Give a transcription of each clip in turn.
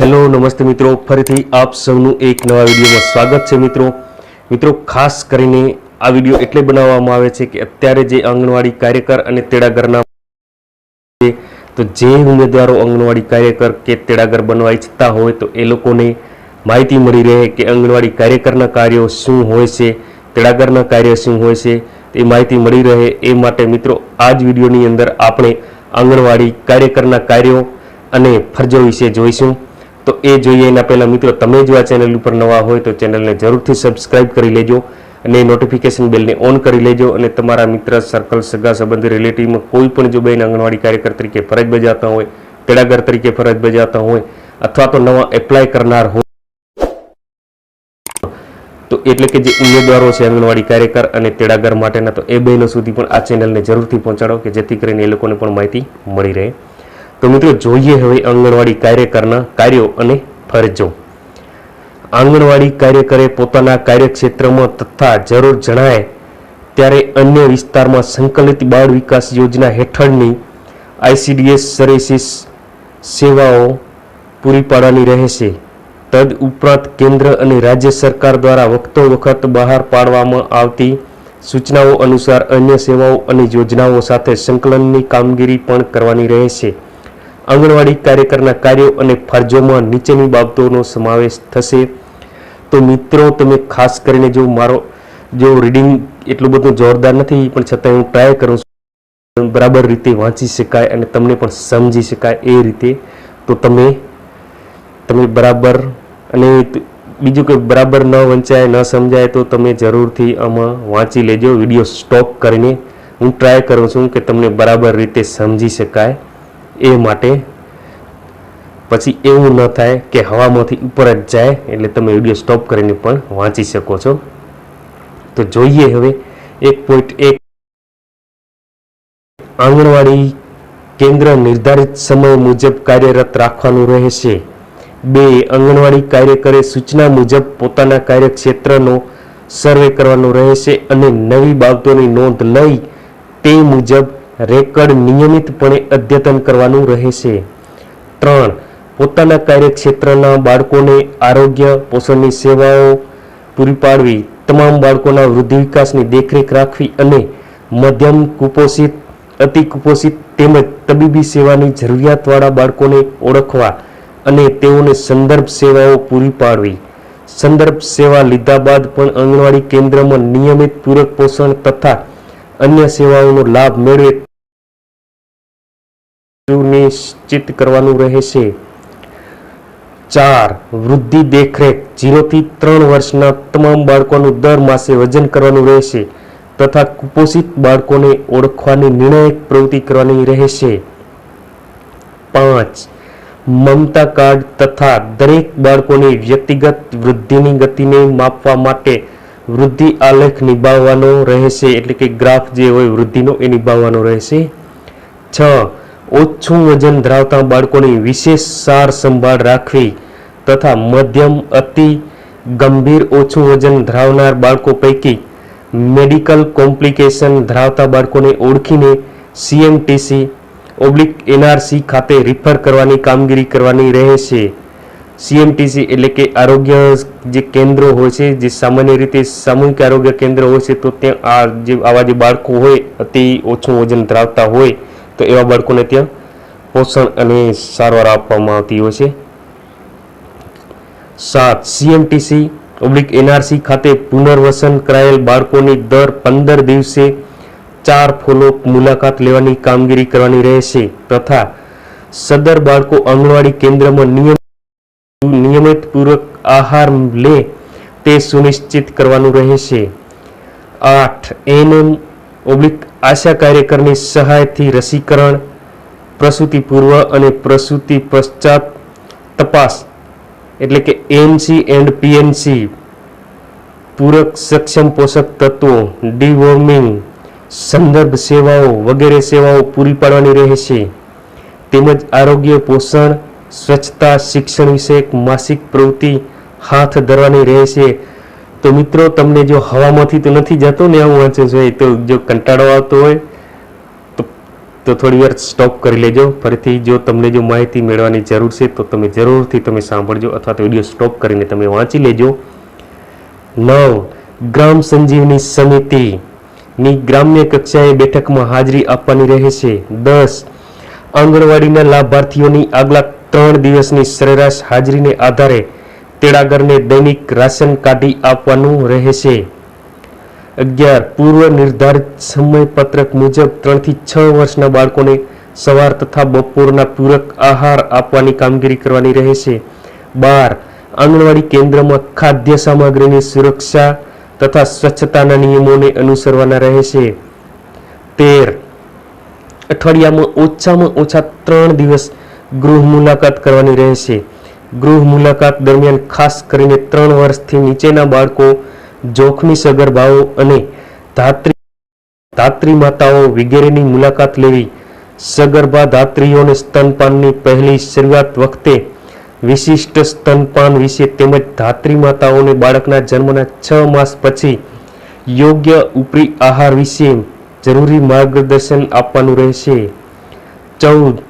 Hello, નમસ્તે મિત્રો. ફરીથી આપ સૌનું એક નવા વિડીયોમાં સ્વાગત છે મિત્રો. મિત્રો, ખાસ કરીને આ વીડિયો એટલે બનાવવામાં આવે છે કે અત્યારે જે આંગણવાડી કાર્યકર અને તેડાગરના તો જે ઉમેદવારો આંગણવાડી કાર્યકર કે તેડાગર બનવા ઈચ્છતા હોય, તો એ લોકોને માહિતી મળી રહે કે આંગણવાડી કાર્યકરના કાર્યો શું હોય છે, તેડાગરના કાર્ય શું હોય છે એ માહિતી મળી રહે. એ માટે મિત્રો આ જ વિડીયોની અંદર આપણે આંગણવાડી કાર્યકરના કાર્યો અને ફરજો વિશે જોઈશું. તો એ જોઈએ. એના પહેલાં મિત્રો, તમે જો આ ચેનલ ઉપર નવા હોય તો ચેનલને જરૂરથી સબસ્ક્રાઇબ કરી લેજો અને નોટિફિકેશન બેલને ઓન કરી લેજો અને તમારા મિત્ર સર્કલ સગા, સંબંધી રિલેટિવમાં કોઈ પણ જો બેન આંગણવાડી કાર્યકર તરીકે ફરજ બજાવતા હોય, તેડાગર તરીકે ફરજ બજાવતા હોય અથવા તો નવા એપ્લાય કરનાર હોય તો એટલે કે જે ઉમેદવારો છે આંગણવાડી કાર્યકર અને તેડાગર માટેના, તો એ બહેનો સુધી પણ આ ચેનલને જરૂરથી પહોંચાડો કે જેથી કરીને એ લોકોને પણ માહિતી મળી રહે. તો મિત્રો, જોઈએ હવે આંગણવાડી કાર્યકરના કાર્યો અને ફરજો. આંગણવાડી કાર્યકરે પોતાના કાર્યક્ષેત્રમાં તથા જરૂર જણાય ત્યારે અન્ય વિસ્તારમાં સંકલિત બાળ વિકાસ યોજના હેઠળની આઈસીડીએસ સર્વિસીસ સેવાઓ પૂરી પાડવાની રહેશે. તદ ઉપરાંત કેન્દ્ર અને રાજ્ય સરકાર દ્વારા વખતો વખત બહાર પાડવામાં આવતી સૂચનાઓ અનુસાર અન્ય સેવાઓ અને યોજનાઓ સાથે સંકલનની કામગીરી પણ કરવાની રહેશે. આંગણવાડી કાર્યકરના કાર્યો અને ફરજોમાં નીચેની બાબતોનો સમાવેશ થશે. તો મિત્રો, તમે ખાસ કરીને જો મારો, જો રીડિંગ એટલું બધું જોરદાર નથી, પણ છતાં હું ટ્રાય કરું છું. બરાબર રીતે વાંચી શકાય અને તમને પણ સમજી શકાય એ રીતે. તો તમે તમે બરાબર અને બીજું કંઈ બરાબર ન વંચાય, ન સમજાય, તો તમે જરૂરથી આમાં વાંચી લેજો. વીડિયો સ્ટોપ કરીને હું ટ્રાય કરું છું કે તમને બરાબર રીતે સમજી શકાય. એ માટે. પછી એવું ન થાય કે હવામાંથી ઉપર જ જાય, એટલે તમે વીડિયો સ્ટોપ કરીને પણ વાંચી શકો છો. તો જોઈએ હવે એક પોઈન્ટ એક. આંગણવાડી કેન્દ્ર નિર્ધારિત સમય મુજબ કાર્યરત રાખવાનું રહેશે. બે, આંગણવાડી કાર્યકરે સૂચના મુજબ પોતાના કાર્યક્ષેત્રનો સર્વે કરવાનો રહેશે અને નવી બાબતોની નોંધ લઈ તે મુજબ રેકર્ડ નિયમિતપણે અદ્યતન કરવાનું રહેશે. ત્રણ, પોતાના કાર્યક્ષેત્રના બાળકોને આરોગ્ય, પોષણની સેવાઓ પૂરી પાડવી, તમામ બાળકોના વૃદ્ધિ વિકાસની દેખરેખ રાખવી અને મધ્યમ કુપોષિત, અતિ કુપોષિત તેમજ તબીબી સેવાની જરૂરિયાતવાળા બાળકોને ઓળખવા અને તેઓને સંદર્ભ સેવાઓ પૂરી પાડવી. સંદર્ભ સેવા લીધા બાદ પણ આંગણવાડી કેન્દ્રમાં નિયમિત પૂરક પોષણ તથા અન્ય સેવાઓનો લાભ મેળવે સુનિશ્ચિત કરવાનું રહેશે. ચાર, વૃદ્ધિ દેખરેખ. જીરોથી ત્રણ વર્ષના તમામ બાળકોનું દર માસે વજન કરવાનું રહેશે તથા કુપોષિત બાળકોને ઓળખવાની નિર્ણાયક પ્રવૃત્તિ કરવાની રહેશે. પાંચ, મમતા કાર્ડ તથા દરેક બાળકોની વ્યક્તિગત વૃદ્ધિની ગતિને માપવા માટે વૃદ્ધિ આલેખ નિભાવવાનો રહેશે. એટલે કે ગ્રાફ જે હોય વૃદ્ધિનો એ નિભાવવાનો રહેશે. છ ઓછું વજન ધરાવતા બાળકોની વિશેષ સાર સંભાળ રાખવી તથા મધ્યમ, અતિ ગંભીર, ઓછું વજન ધરાવનાર બાળકો પૈકી મેડિકલ કોમ્પ્લિકેશન ધરાવતા બાળકોને ઓળખીને સીએમટીસી ઓબ્લિક એનઆરસી ખાતે રિફર કરવાની કામગીરી કરવાની રહેશે સીએમટીસી એટલે કે આરોગ્ય જે કેન્દ્રો હોય છે, જે સામાન્ય રીતે સામૂહિક આરોગ્ય કેન્દ્ર હોય છે, તો ત્યાં આ જે આવા જે બાળકો હોય, અતિ ઓછું વજન ધરાવતા હોય તો એવા બાળકોને ત્યાં પોષણ અને સારવાર આપવામાં આવતી હોય છે. સાત સીએમટીસી ઓબ્લિક એનઆરસી ખાતે પુનર્વસન કરાયેલ બાળકોની દર પંદર દિવસે ચાર ફોલો મુલાકાત લેવાની કામગીરી કરવાની રહેશે. તથા સદર બાળકો આંગણવાડી કેન્દ્રમાં નિયમ નિયમિત પૂર્વક આહાર લે તે સુનિશ્ચિત કરવાનું રહેશે. આઠ એનએમ ઓબ્લિક આશા કાર્યકરની સહાયથી રસીકરણ પ્રસૂતિ પૂર્વ અને પ્રસૂતિ પશ્ચાત તપાસ, એટલે કે એનસી એન્ડ પીએનસી, પૂરક સક્ષમ પોષક તત્વો, ડીવોર્મિંગ, સંદર્ભ સેવાઓ વગેરે સેવાઓ પૂરી પાડવાની રહેશે. તેમજ આરોગ્ય પોષણ, સ્વચ્છતા, શિક્ષણ વિષયક માસિક પ્રવૃત્તિ હાથ ધરવાની રહેશે. તો મિત્રો, તમને જો હવામાંથી તો નથી જતો ને આવું વાંચે છે તો જો કંટાળો આવતો હોય, તો થોડી વાર સ્ટોપ કરી લેજો. ફરીથી જો તમને જો માહિતી મેળવવાની જરૂર છે, તો તમે જરૂરથી તમે સાંભળજો અથવા તો વીડિયો સ્ટોપ કરીને તમે વાંચી લેજો. નવ, ગ્રામ સંજીવની સમિતિની ગ્રામ્ય કક્ષાએ બેઠકમાં હાજરી આપવાની રહે છે દસ, આંગણવાડીના લાભાર્થીઓની આગલા ત્રણ દિવસની સરેરાશ હાજરીને આધારે તેડાગરને દૈનિક રાશન કાઢી આપવાનું રહેશે. અગિયાર પૂર્વ નિર્ધારિત સમયપત્રક મુજબ ત્રણથી છ વર્ષના બાળકોને સવાર તથા બપોરના પૂરક આહાર આપવાની કામગીરી કરવાની રહેશે. બાર, આંગણવાડી કેન્દ્રમાં ખાદ્ય સામગ્રીની સુરક્ષા તથા સ્વચ્છતાના નિયમોને અનુસરવાના રહેશે. તેર, અઠવાડિયામાં ઓછામાં ઓછા ત્રણ દિવસ ગૃહ મુલાકાત કરવાની રહેશે. ગૃહ મુલાકાત દરમિયાન ખાસ કરીને ત્રણ વર્ષથી નીચેના બાળકો, જોખમી સગર્ભાઓ અને ધાત્રી ધાત્રી માતાઓ વગેરેની મુલાકાત લેવી. સગર્ભા ધાત્રીઓને સ્તનપાનની પહેલી શરૂઆત વખતે વિશિષ્ટ સ્તનપાન વિશે તેમજ ધાત્રી માતાઓને બાળકના જન્મના છ માસ પછી યોગ્ય ઉપરી આહાર વિશે જરૂરી માર્ગદર્શન આપવાનું રહેશે. ચૌદ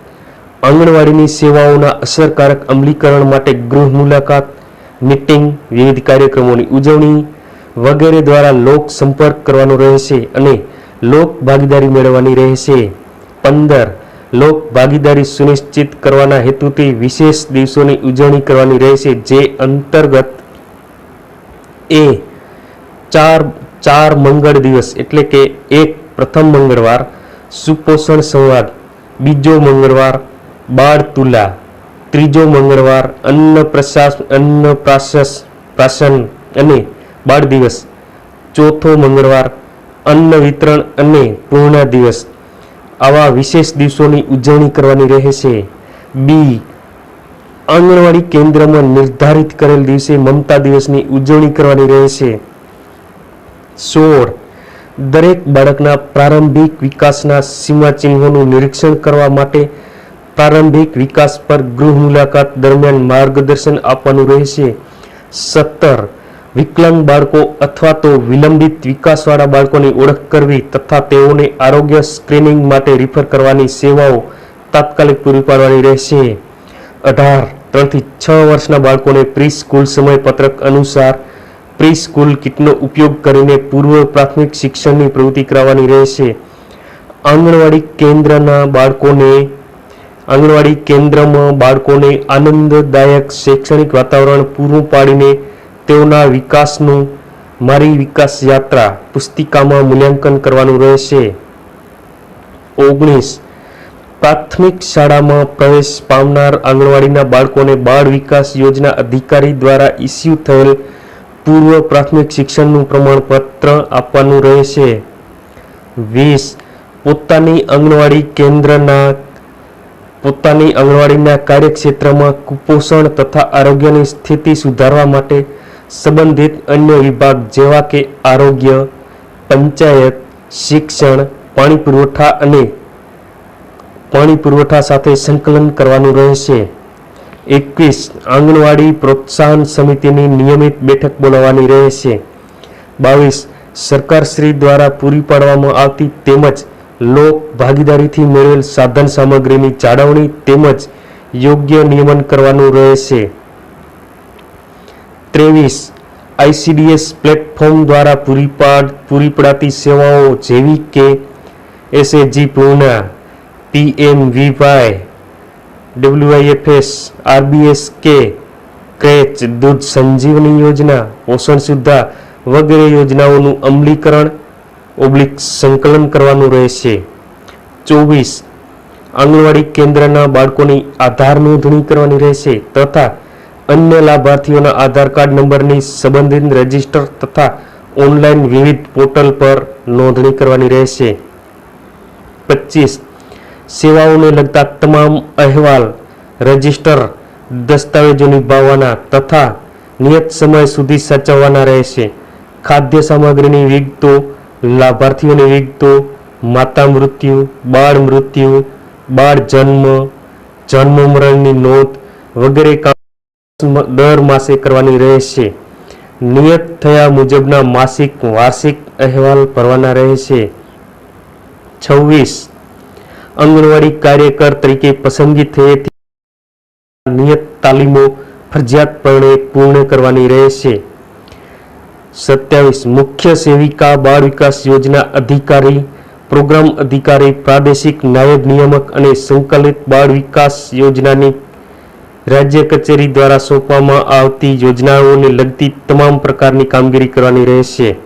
આંગણવાડીની સેવાઓના અસરકારક અમલીકરણ માટે ગૃહ મુલાકાત, મીટિંગ, વિવિધ કાર્યક્રમોની ઉજવણી વગેરે દ્વારા લોક સંપર્ક કરવાનો રહેશે અને લોક ભાગીદારી મેળવવાની રહેશે. પંદર, લોક ભાગીદારી સુનિશ્ચિત કરવાના હેતુથી વિશેષ દિવસોની ઉજવણી કરવાની રહેશે, જે અંતર્ગત એ ચાર ચાર મંગળ દિવસ એટલે કે એક પ્રથમ મંગળવાર, સુપોષણ સંવાદ, બીજો મંગળવાર બાળ તુલા ત્રીજો મંગળવાર અન્ન પ્રશાસ અન્ન પ્રાશસ, પ્રાશન અને બાળ દિવસ. ચોથો મંગળવાર અન્ન વિતરણ અને પૂર્ણા દિવસ. આવા વિશેષ દિવસોની ઉજવણી કરવાની રહેશે. બી, આંગણવાડી કેન્દ્રમાં નિર્ધારિત કરેલ દિવસે મમતા દિવસની ઉજવણી કરવાની રહેશે. સોળ, દરેક બાળકના પ્રારંભિક વિકાસના સીમાચિહ્નોનું નિરીક્ષણ કરવા માટે પ્રારંભિક વિકાસ પર ગૃહ મુલાકાત દરમિયાન માર્ગદર્શન આપવાનું રહેશે. સત્તર, વિકલાંગ બાળકો અથવા તો વિલંબિત વિકાસવાળા બાળકોની ઓળખ કરવી તથા તેઓને આરોગ્ય સ્ક્રીનિંગ માટે રિફર કરવાની સેવાઓ તાત્કાલિક પૂરી પાડવાની રહેશે. અઢાર, ત્રણથી છ વર્ષના બાળકોને પ્રી સ્કૂલ સમયપત્રક અનુસાર પ્રી સ્કૂલ કિટનો ઉપયોગ કરીને પૂર્વ પ્રાથમિક શિક્ષણની પ્રવૃત્તિ કરાવવાની રહેશે. આંગણવાડી કેન્દ્રના બાળકોને આંગણવાડી કેન્દ્રમાં બાળકોને આનંદદાયક શૈક્ષણિક વાતાવરણ પૂરું પાડીને તેઓના વિકાસનું મારી વિકાસ યાત્રા પુસ્તિકામાં મૂલ્યાંકન કરવાનું રહેશે. ઓગણીસ. પ્રાથમિક શાળામાં પ્રવેશ પામનાર આંગણવાડીના બાળકોને બાળ વિકાસ યોજના અધિકારી દ્વારા ઇસ્યુ થયેલ પૂર્વ પ્રાથમિક શિક્ષણનું પ્રમાણપત્ર આપવાનું રહેશે. વીસ. પોતાની આંગણવાડી કેન્દ્રના પોતાની આંગણવાડીના કાર્યક્ષેત્રમાં કુપોષણ તથા આરોગ્યની સ્થિતિ સુધારવા માટે સંબંધિત અન્ય વિભાગ જેવા કે આરોગ્ય, પંચાયત, શિક્ષણ, પાણી પુરવઠા અને પાણી પુરવઠા સાથે સંકલન કરવાનું રહેશે. એકવીસ, આંગણવાડી પ્રોત્સાહન સમિતિની નિયમિત બેઠક બોલાવવાની રહેશે. બાવીસ, સરકારશ્રી દ્વારા પૂરી પાડવામાં આવતી તેમજ લોક ભાગીદારીથી મેળવેલ સાધન સામગ્રીની જાળવણી તેમજ યોગ્ય નિયમન કરવાનું રહેશે. ત્રેવીસ આઈસીડીએસ પ્લેટફોર્મ દ્વારા પૂરી પાડ પૂરી પડાતી સેવાઓ જેવી કે SAG Purna PMVY WIFS RBS K, creche, દૂધ સંજીવની યોજના, પોષણ સુદ્ધા વગેરે યોજનાઓનું અમલીકરણ ઓબ્લિક સંકલન કરવાનું રહેશે. ચોવીસ, આંગણવાડી કેન્દ્રના બાળકોની આધાર નોંધણી કરવાની રહેશે તથા અન્ય લાભાર્થીઓના આધાર કાર્ડ નંબરની સંબંધિત રજિસ્ટર તથા ઓનલાઈન વિવિધ પોર્ટલ પર નોંધણી કરવાની રહેશે. પચીસ, સેવાઓને લગતા તમામ અહેવાલ, રજિસ્ટર દસ્તાવેજો નિભાવવાના તથા નિયત સમય સુધી સાચવવાના રહેશે. ખાદ્ય સામગ્રીની વિગતો લાભાર્થીઓની વિગતો, માતા મૃત્યુ, બાળ મૃત્યુ, બાળ જન્મ જન્મ મરણની નોંધ વગેરે દર માસે કરવાની રહેશે. નિયત થયા મુજબના માસિક, વાર્ષિક અહેવાલ ભરવાના રહેશે. છવ્વીસ. આંગણવાડી કાર્યકર તરીકે પસંદગી થયેથી નિયત તાલીમો ફરજિયાતપણે પૂર્ણ કરવાની રહેશે. સત્યાવીસ મુખ્ય સેવિકા બાળ વિકાસ યોજના અધિકારી, પ્રોગ્રામ અધિકારી, પ્રાદેશિક નાયબ નિયામક અને સંકલિત બાળ વિકાસ યોજનાની રાજ્ય કચેરી દ્વારા સોંપવામાં આવતી યોજનાઓને લગતી તમામ પ્રકારની કામગીરી કરવાની રહેશે.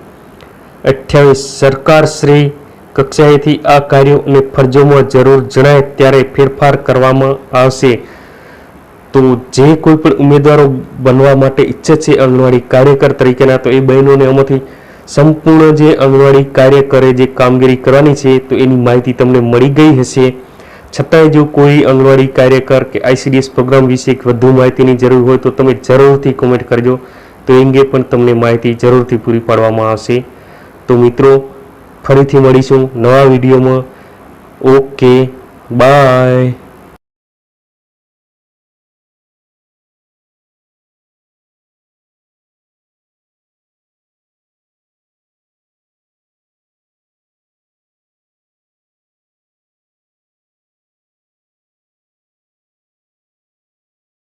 અઠ્યાવીસ સરકાર શ્રી કક્ષાએથી આ કાર્યો અને ફરજોમાં જરૂર જણાય ત્યારે ફેરફાર કરવામાં આવશે. તો જે કોઈ પણ ઉમેદવારો બનવા માટે ઈચ્છે છે આંગણવાડી કાર્યકર તરીકેના, તો એ બહેનોને આમાંથી સંપૂર્ણ જે આંગણવાડી કાર્યકરે જે કામગીરી કરવાની છે, તો એની માહિતી તમને મળી ગઈ હશે. છતાંય જો કોઈ આંગણવાડી કાર્યકર કે આઈસીડીએસ પ્રોગ્રામ વિશે વધુ માહિતીની જરૂર હોય, તો તમે જરૂરથી કોમેન્ટ કરજો. તો એ અંગે પણ તમને માહિતી જરૂરથી પૂરી પાડવામાં આવશે. તો મિત્રો, ફરીથી મળીશું નવા વિડીયોમાં. Okay bye